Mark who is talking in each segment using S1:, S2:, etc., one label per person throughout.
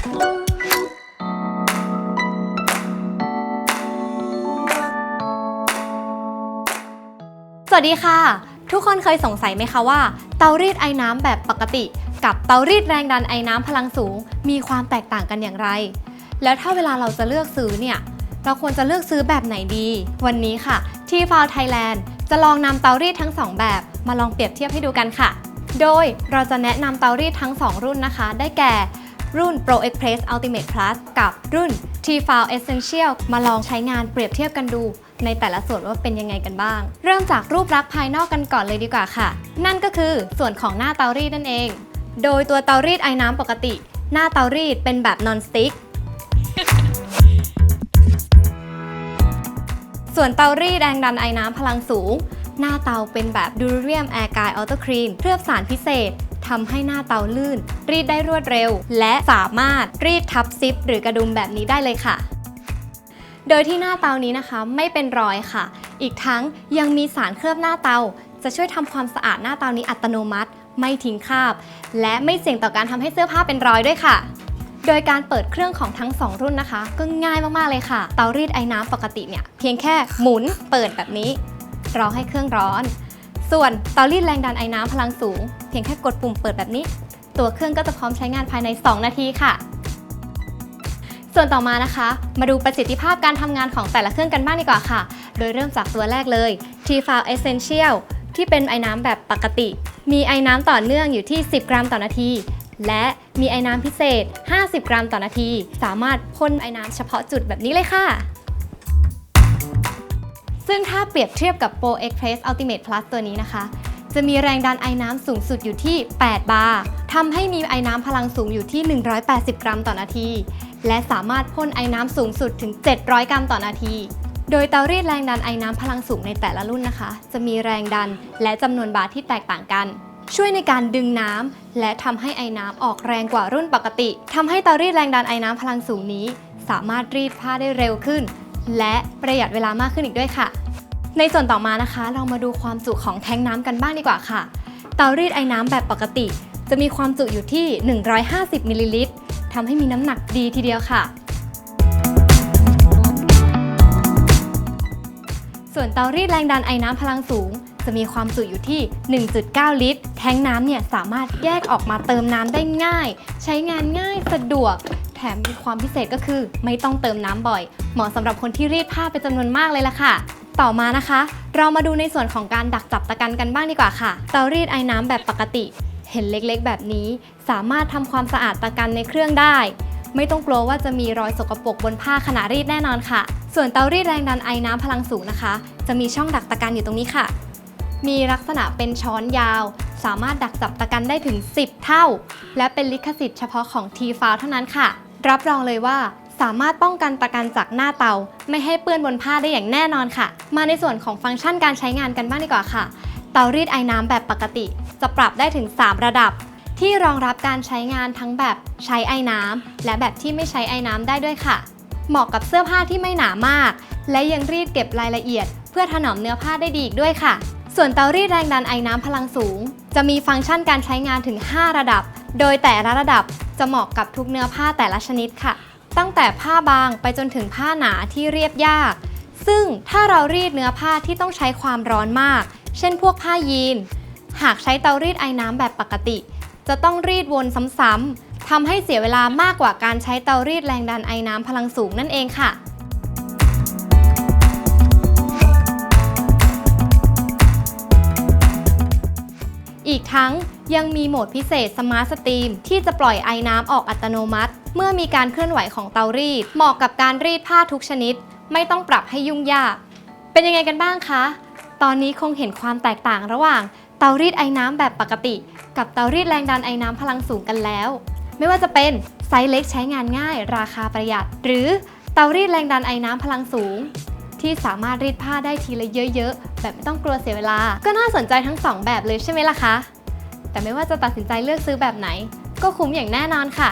S1: สวัสดีค่ะ ทุกคนเคยสงสัยไหมคะว่า เตารีดไอ้น้ำแบบปกติ กับเตารีดแรงดันไอ้น้ำพลังสูง มีความแตกต่างกันอย่างไร แล้วถ้าเวลาเราจะเลือกซื้อเนี่ย เราควรจะเลือกซื้อแบบไหนดี วันนี้ค่ะ ที่ฟาวไทยแลนด์จะลองนำเตารีดทั้ง 2 แบบมาลองเปรียบเทียบให้ดูกันค่ะ โดยเราจะแนะนำเตารีดทั้ง 2 รุ่นนะคะ ได้แก่ รุ่น Pro Express Ultimate Plus กับรุ่น t f i l Essential มาลองใช้งานเปรียบเทียบกันดู ในแต่ละส่วนว่าเป็นยังไงกันบ้าง เริ่มจากรูปลักษณ์ภายนอกกันก่อนเลยดีกว่าค่ะ นั่นก็คือส่วนของหน้าเตารีดนั่นเอง โดยตัวเตารีดไอ้น้ำปกติ หน้าเตารีดเป็นแบบ non stick ส่วนเตารีดแรงดันไอ้น้ำพลังสูง หน้าเตาเป็นแบบ Durarium Air Guide Auto Clean เคลือบสารพิเศษ ทำให้หน้าเตาลื่น รีดได้รวดเร็ว และสามารถรีดทับซิป หรือกระดุมแบบนี้ได้เลยค่ะ โดยที่หน้าเตานี้นะคะไม่เป็นรอยค่ะ อีกทั้งยังมีสารเคลือบหน้าเตา จะช่วยทำความสะอาดหน้าเตานี้อัตโนมัติ ไม่ทิ้งคราบ และไม่เสี่ยงต่อการทำให้เสื้อผ้าเป็นรอยด้วยค่ะโดยการเปิดเครื่องของทั้ง 2 รุ่นนะคะ ก็ง่ายมาก ๆ เลยค่ะ เตารีดไอ้น้ำปกติเนี่ย เพียงแค่หมุนเปิดแบบนี้ รอให้เครื่องร้อน ส่วนเตารีดแรงดันไอ้น้ำพลังสูง เพียงแค่กดปุ่มเปิดแบบนี้ ตัวเครื่องก็จะพร้อมใช้งานภายใน 2 นาทีค่ะ ส่วนต่อมานะคะ มาดูประสิทธิภาพการทำงานของแต่ละเครื่องกันบ้างดีกว่าค่ะ โดยเริ่มจากตัวแรกเลย t f i l Essential ที่เป็นไอ้น้ำแบบปกติ มีไอ้น้ำต่อเนื่องอยู่ที่ 10 กรัมต่อนาที และมีไอ้น้ำพิเศษ 50 กรัมต่อนาที สามารถพ่นไอ้น้ำเฉพาะจุดแบบนี้เลยค่ะ ซึ่งถ้าเปรียบเทียบกับ Pro Express Ultimate Plus ตัวนี้นะคะ จะมีแรงดันไอ้น้ำสูงสุดอยู่ที่ 8 บาร์ทำให้มีไอ้น้ำพลังสูงอยู่ที่ 180 กรัมต่อนาที และสามารถพ่นไอ้น้ำสูงสุดถึง 700 กรัมต่อนาที โดยเตารีดแรงดันไอ้น้ำพลังสูงในแต่ละรุ่นนะคะ จะมีแรงดันและจำนวนบาร์ที่แตกต่างกันช่วยในการดึงน้ำและทำให้ไอ้น้ำออกแรงกว่ารุ่นปกติทำให้เตารีดแรงดันไอ้น้ำพลังสูงนี้ สามารถรีดผ้าได้เร็วขึ้น และประหยัดเวลามากขึ้นอีกด้วยค่ะ ในส่วนต่อมานะคะ เรามาดูความจุของแทงน้ำกันบ้างดีกว่าค่ะ เตารีดไอ้น้ำแบบปกติ จะมีความจุอยู่ที่ 150มิลลิลิตรทำให้มีน้ำหนักดีทีเดียวค่ะ ส่วนเตารีดแรงดันไอ้น้ำพลังสูง จะมีความจุอยู่ที่ 1.9 ลิตร แทงน้ำเนี่ยสามารถแยกออกมาเติมน้ำได้ง่าย ใช้งานง่ายสะดวก แถมมีความพิเศษก็คือ ไม่ต้องเติมน้ำบ่อย เหมาะสำหรับคนที่รีดผ้าเป็นจำนวนมากเลยล่ะค่ะ ต่อมานะคะ เรามาดูในส่วนของการดักจับตะกันกันบ้างดีกว่าค่ะเตารีดไอ้น้ำแบบปกติ เห็นเล็กๆ แบบนี้ สามารถทำความสะอาดตะกันในเครื่องได้ ไม่ต้องกลัวว่าจะมีรอยสกปรกบนผ้าขณะรีดแน่นอนค่ะ ส่วนเตารีดแรงดันไอ้น้ำพลังสูงนะคะ จะมีช่องดักตะกันอยู่ตรงนี้ค่ะ มีลักษณะเป็นช้อนยาว สามารถดักจับตะกันได้ถึง 10 เท่า และเป็นลิขสิทธิ์เฉพาะของ t f i l เท่านั้นค่ะ รับรองเลยว่า สามารถป้องกันตะกันจากหน้าเตา ไม่ให้เปื้อนบนผ้าได้อย่างแน่นอนค่ะ มาในส่วนของฟังก์ชันการใช้งานกันบ้างดีกว่าค่ะ เตารีดไอ้น้ำแบบปกติ จะปรับได้ถึง 3 ระดับ ที่รองรับการใช้งานทั้งแบบใช้ไอ้น้ำและแบบที่ไม่ใช้ไอ้น้ำได้ด้วยค่ะ เหมาะกับเสื้อผ้าที่ไม่หนามาก และยังรีดเก็บรายละเอียด เพื่อถนอมเนื้อผ้าได้ดีอีกด้วยค่ะ ส่วนเตารีดแรงดันไอ้น้ำพลังสูง จะมีฟังก์ชันการใช้งานถึง 5 ระดับ โดยแต่ละระดับจะเหมาะกับทุกเนื้อผ้าแต่ละชนิดค่ะ ตั้งแต่ผ้าบางไปจนถึงผ้าหนาที่เรียบยาก ซึ่งถ้าเรารีดเนื้อผ้าที่ต้องใช้ความร้อนมาก เช่นพวกผ้ายีน หากใช้เตารีดไอ้น้ำแบบปกติ จะต้องรีดวนซ้ำๆทำให้เสียเวลามากกว่าการใช้เตารีดแรงดันไอ้น้ำพลังสูงนั่นเองค่ะอีกทั้งยังมีโหมดพิเศษสมาร์ทสตรีมที่จะปล่อยไอ้น้ำออกอัตโนมัติ เมื่อมีการเคลื่อนไหวของเตารีด เหมาะกับการรีดผ้าทุกชนิด ไม่ต้องปรับให้ยุ่งยาก เป็นยังไงกันบ้างคะ ตอนนี้คงเห็นความแตกต่างระหว่างเตารีดไอ้น้ำแบบปกติ กับเตารีดแรงดันไอ้น้ำพลังสูงกันแล้ว ไม่ว่าจะเป็นไซส์เล็กใช้งานง่าย ราคาประหยัด หรือเตารีดแรงดันไอ้น้ำพลังสูง ที่สามารถรีดผ้าได้ทีละเยอะๆ แบบไม่ต้องกลัวเสียเวลา ก็น่าสนใจทั้งสองแบบเลยใช่ไหมล่ะคะ แต่ไม่ว่าจะตัดสินใจเลือกซื้อแบบไหน ก็คุ้มอย่างแน่นอนค่ะ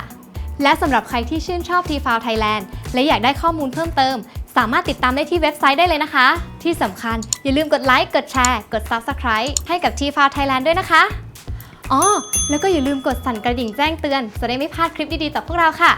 S1: และสำหรับใครที่ชื่นชอบ t f i l Thailand และอยากได้ข้อมูลเพิ่มเติม สามารถติดตามได้ที่เว็บไซต์ได้เลยนะคะ ที่สำคัญอย่าลืมกดไลค์ กดแชร์ กด Subscribe ให้กับ t f i l Thailand ด้วยนะคะ อ๋อ แล้วก็อย่าลืมกดสั่นกระดิ่งแจ้งเตือน จะได้ไม่พลาดคลิปดีๆจากพวกเราค่ะ